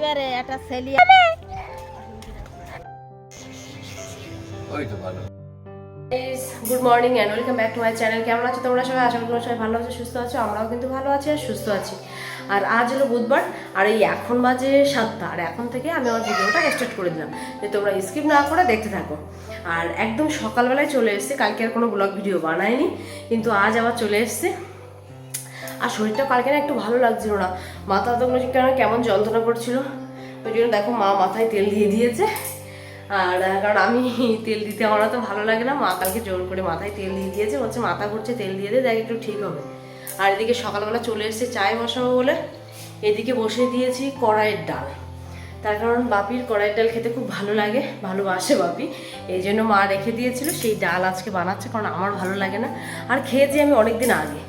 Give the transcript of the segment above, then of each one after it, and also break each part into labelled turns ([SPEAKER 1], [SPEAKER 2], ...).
[SPEAKER 1] এবারে একটা ছেলে
[SPEAKER 2] ওই তো ভালো।
[SPEAKER 3] Good morning and welcome back to my channel কেমন আছো তোমরা সবাই? আশা করি তোমরা সবাই ভালো আছো সুস্থ আছো আমরাও কিন্তু ভালো আছি আর সুস্থ আছি। আর আজ হলো বুধবার আর এই এখন বাজে সাতটা আর এখন থেকে আমি আমার ভিডিওটা স্টার্ট করে দিলাম যে তোমরা স্কিপ না করে দেখতে থাকো। আর একদম সকালবেলায় চলে এসেছে কালকে আর কোনো ব্লগ ভিডিও বানায়নি কিন্তু আজ আবার চলে এসেছে। আর শরীরটা কালকে না একটু ভালো লাগছিল না। মাথা হাতগুলো কেন কেমন যন্ত্রণা করছিল? ওই জন্য দেখো মা মাথায় তেল দিয়ে দিয়েছে। আর, কারণ আমি তেল দিতে আমার তো ভালো লাগে না। মা কালকে জোর করে মাথায় তেল দিয়ে দিয়েছে। বলছে, মাথা ঘুরছে, তেল দিয়ে দে, দেখ একটু ঠিক হবে। আর এদিকে সকালবেলা চলে এসেছে চায় বসাবো বলে। এদিকে বসে দিয়েছি কড়াইয়ের ডাল। তার কারণ বাপির কড়াইয়ের ডাল খেতে খুব ভালো লাগে, ভালোবাসে বাপি। এই জন্য মা রেখে দিয়েছিল, সেই ডাল আজকে বানাচ্ছে, কারণ আমার ভালো লাগে না। আর খেয়েছি আমি অনেকদিন আগে।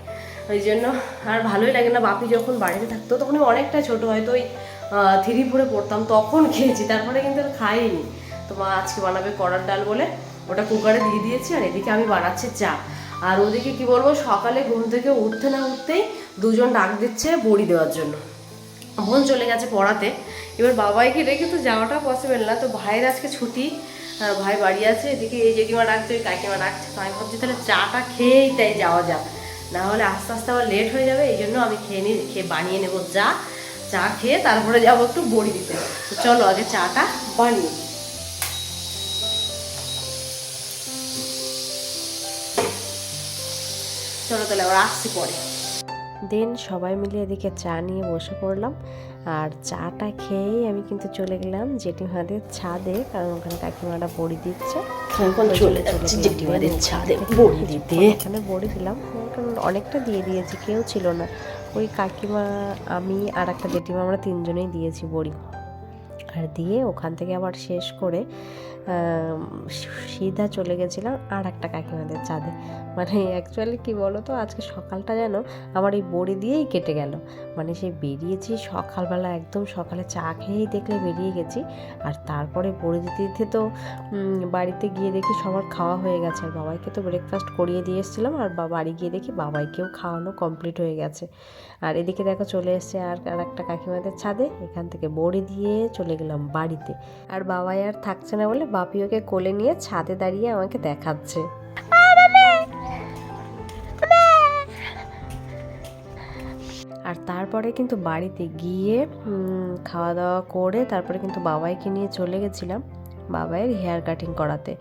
[SPEAKER 3] ওই জন্য আর ভালোই লাগে না। বাপি যখন বাড়িতে থাকতো, তখন অনেকটা ছোট হয়তো ওই থ্রি ফোরে পড়তাম, তখন খেয়েছি, তারপরে কিন্তু আর খাইনি। তো মা আজকে বানাবে কড়ার ডাল বলে ওটা কুকারে দিয়ে দিয়েছি আর এদিকে আমি বানাচ্ছি চা। আর ওদিকে কি বলব, সকালে ঘুম থেকে উঠতে না উঠতেই দুজন ডাক দিচ্ছে বড়ি দেওয়ার জন্য। বোন চলে গেছে পড়াতে। এবার বাবাইকে রেখে তো যাওয়াটা পসিবল না, তো ভাইয়ের আজকে ছুটি। ভাই বাড়ি আছে, এদিকে এই জেঠিমা ডাকছে, ওই কাকিমা ডাকছে। তো আমি ভাবছি তাহলে চাটা খেয়েই তাই যাওয়া যাক। না হলে আস্তে আস্তে আবার লেট হয়ে যাবে, এই জন্য আমি খেয়ে নিই খেয়ে বানিয়ে নেব চা চা খেয়ে তারপরে যাব একটু বড়ি দিতে। তো চলো আগে চাটা বানিয়ে চলো তাহলে আবার আসছি পরে। দেন সবাই মিলে এদিকে চা নিয়ে বসে পড়লাম। আর চাটা খেয়েই আমি কিন্তু চলে গেলাম জেঠিমাদের ছাদে কারণ ওখানে কাকিমারা বড়ি দিচ্ছে।
[SPEAKER 1] চলে যাচ্ছি জেঠিমাদের ছাদে বড়ি দিতে।
[SPEAKER 3] ওখানে বড়ি দিলাম। কারণ অনেকটা দিয়ে দিয়েছি কেউ ছিল না। ওই কাকিমা আমি আর একটা জেঠিমা আমরা তিনজনেই দিয়েছি বড়ি। আর দিয়ে ওখান থেকে আবার শেষ করে সিধা চলে গেছিলাম আর একটা কাকিমাদের চাঁদে। মানে অ্যাকচুয়ালি কি বলো তো আজকে সকালটা যেন আমার এই বড়ি দিয়েই কেটে গেল। মানে সেই বেরিয়েছি সকালবেলা, একদম সকালে চা খেয়েই দেখলে বেরিয়ে গেছি। আর তারপরে বড়ি দিতে দিতে তো বাড়িতে গিয়ে দেখি সবার খাওয়া হয়ে গেছে। আর বাবাইকে তো ব্রেকফাস্ট করিয়ে দিয়ে এসেছিলাম, আর বাড়ি গিয়ে দেখি বাবাইকেও খাওয়ানো কমপ্লিট হয়ে গেছে। আর এদিকে দেখো চলে এসছে আর আর একটা কাকিমাদের ছাদে এখান থেকে বড়ি দিয়ে চলে গেলাম বাড়িতে। আর বাবাই আর থাকছে না বলে বাপি ওকে কোলে নিয়ে ছাদে দাঁড়িয়ে আমাকে দেখাচ্ছে। আর তারপরে কিন্তু বাড়িতে গিয়ে খাওয়া দাওয়া করে তারপরে কিন্তু বাবাইকে নিয়ে চলে গেছিলাম বাবাইয়ের হেয়ার কাটিং করাতে।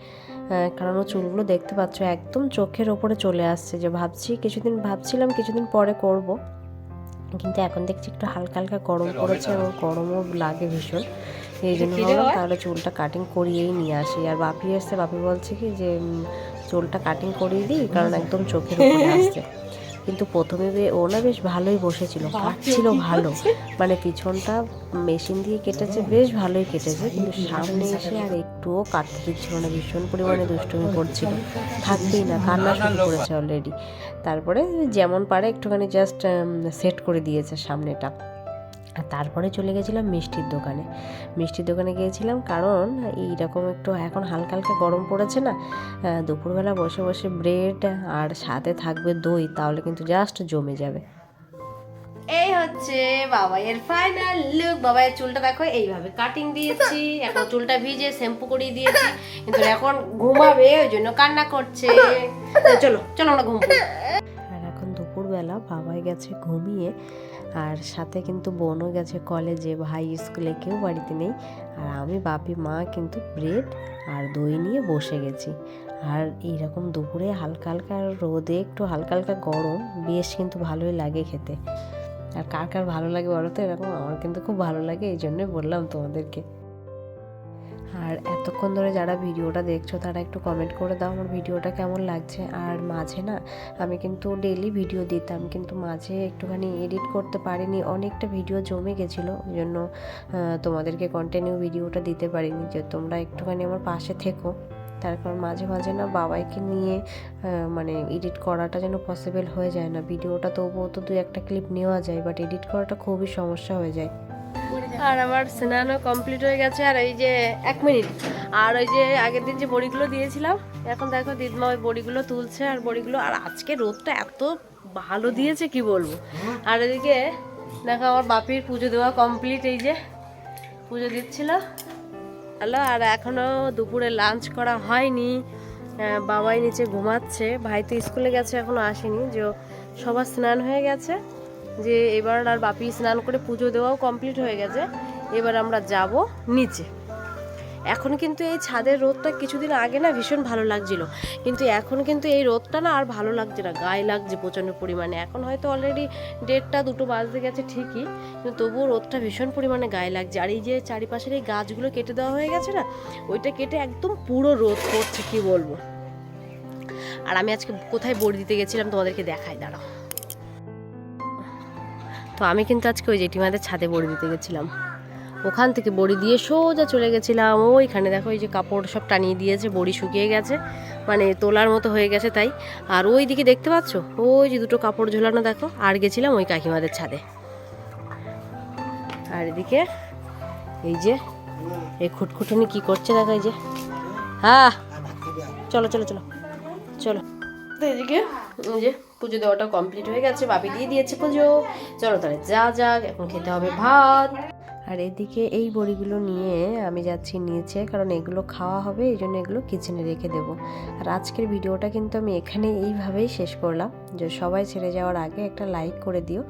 [SPEAKER 3] কারণ ও চুলগুলো দেখতে পাচ্ছ একদম চোখের ওপরে চলে আসছে যে ভাবছি কিছুদিন ভাবছিলাম কিছুদিন পরে করব। কিন্তু এখন দেখছি একটু হালকা হালকা গরম পড়েছে এবং গরমও লাগে ভীষণ। এই জন্য ভাবলাম তাহলে চুলটা কাটিং করিয়েই নিয়ে আসি। আর বাপি এসছে বাপি বলছে কি যে চুলটা কাটিং করিয়ে দিই কারণ একদম চোখের উপরে আসছে। কিন্তু প্রথমে ও না বেশ ভালোই বসেছিল কাটছিল ভালো। মানে পিছনটা মেশিন দিয়ে কেটেছে বেশ ভালোই কেটেছে। কিন্তু সামনে এসে আর একটুও কাটতে দিচ্ছিল না ভীষণ পরিমাণে দুষ্টুমি করছিল। থাকবেই না কান্না শুরু করেছে অলরেডি তারপরে যেমন পারে একটুখানি জাস্ট সেট করে দিয়েছে সামনেটা। আর তারপরে চলে গেছিলাম মিষ্টির দোকানে। মিষ্টির দোকানে গিয়েছিলাম কারণ এইরকম একটু এখন হালকা হালকা গরম পড়েছে না দুপুরবেলা বসে বসে ব্রেড আর সাথে থাকবে দই তাহলে কিন্তু জাস্ট জমে যাবে। এই হচ্ছে বাবাইয়ের ফাইনাল লুক বাবাইয়ের চুলটা দেখো এইভাবে কাটিং দিয়েছি এখন চুলটা ভিজে শ্যাম্পু করিয়ে দিয়েছি কিন্তু এখন ঘুমাবে ওই জন্য কান্না করছে। চলো চলো আমরা ঘুম আর এখন দুপুরবেলা বাবাই গেছে ঘুমিয়ে আর সাথে কিন্তু বোনও গেছে কলেজে ভাই স্কুলে কেউ বাড়িতে নেই। আর আমি বাপি, মা কিন্তু ব্রেড আর দই নিয়ে বসে গেছি। আর এইরকম দুপুরে হালকা হালকা রোদে একটু হালকা হালকা গরম, বেশ কিন্তু ভালোই লাগে খেতে। আর কার কার ভালো লাগে বলো তো? এরকম আমার কিন্তু খুব ভালো লাগে, এই জন্যই বললাম তোমাদেরকে। আর এতক্ষণ ধরে যারা ভিডিওটা দেখছ, তারা একটু কমেন্ট করে দাও আমার ভিডিওটা কেমন লাগছে। আর মাঝে না, আমি কিন্তু ডেলি ভিডিও দিতাম, কিন্তু মাঝে একটুখানি এডিট করতে পারিনি, অনেকটা ভিডিও জমে গেছিল, ওই জন্য তোমাদেরকে কন্টিনিউ ভিডিওটা দিতে পারিনি। যে তোমরা একটুখানি আমার পাশে থেকো, তার কারণ মাঝে মাঝে না বাবাইকে নিয়ে মানে এডিট করাটা যেন পসিবল হয়ে যায় না। ভিডিওটা তবুও তো দু একটা ক্লিপ নেওয়া যায় বাট এডিট করাটা খুবই সমস্যা হয়ে যায়। আর আমার স্নানও কমপ্লিট হয়ে গেছে, আর এই যে এক মিনিট। আর ওই যে আগের দিন যে বড়িগুলো দিয়েছিলাম, এখন দেখো দিদমা ওই বড়িগুলো তুলছে আর বড়িগুলো, আর আজকে রোদটা এত ভালো দিয়েছে, কি বলব? আর এদিকে দেখো আমার বাপির পুজো দেওয়া কমপ্লিট এই যে
[SPEAKER 1] পুজো দিচ্ছিল। হ্যালো, আর এখনও দুপুরে লাঞ্চ করা হয়নি। বাবাই নিচে ঘুমাচ্ছে। ভাই তো স্কুলে গেছে, এখনও আসেনি। যে সবার স্নান হয়ে গেছে। যে এবার আর বাপি স্নান করে পুজো দেওয়াও কমপ্লিট হয়ে গেছে। এবার আমরা যাব নিচে। এখন কিন্তু এই ছাদের রোদটা কিছুদিন আগে না ভীষণ ভালো লাগছিল। কিন্তু এখন কিন্তু এই রোদটা না আর ভালো লাগছে না। গায়ে লাগছে প্রচণ্ড পরিমাণে। এখন হয়তো অলরেডি দেড়টা, দুটো বাজতে গেছে ঠিকই। কিন্তু তবুও রোদটা ভীষণ পরিমাণে গায়ে লাগছে। আর এই যে চারিপাশের এই গাছগুলো কেটে দেওয়া হয়ে গেছে না, ওইটা কেটে একদম পুরো রোদ পড়ছে কি বলব? আর আমি আজকে কোথায় বড়ি দিতে গেছিলাম তোমাদেরকে দেখাই, দাঁড়াও। তো আমি কিন্তু আজকে ওই জেঠিমাদের ছাদে বড়ি দিতে গেছিলাম। ওখান থেকে বড়ি দিয়ে সোজা চলে গেছিলাম। ওইখানে দেখো এই যে কাপড় সব টানিয়ে দিয়েছে, বড়ি শুকিয়ে গেছে। মানে তোলার মতো হয়ে গেছে তাই। আর ওই দিকে দেখতে পাচ্ছ? ওই যে দুটো কাপড় ঝোলানো দেখো। আর গেছিলাম ওই কাকিমাদের ছাদে। আর এদিকে এই যে, এই খুটখুটুনি কি করছে দেখো এই যে। হ্যাঁ চলো চলো চলো চলো। তো এদিকে যে পুজো দেওয়াটা কমপ্লিট হয়ে গেছে বাপি দিয়ে দিয়েছে পুজো। চলো তাহলে যা যাক, এখন খেতে হবে ভাত। আর এদিকে এই বড়িগুলো নিয়ে আমি যাচ্ছি নিচে, কারণ এগুলো খাওয়া হবে, এই জন্য এগুলো কিচেনে রেখে দেব। আর আজকের ভিডিওটা কিন্তু আমি এখানে এইভাবেই শেষ করলাম। যে সবাই ছেড়ে যাওয়ার আগে একটা লাইক করে দিও,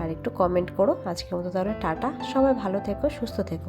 [SPEAKER 1] আর একটু কমেন্ট করো। আজকের মতো তাহলে টাটা। সবাই ভালো থেকো, সুস্থ থেকো।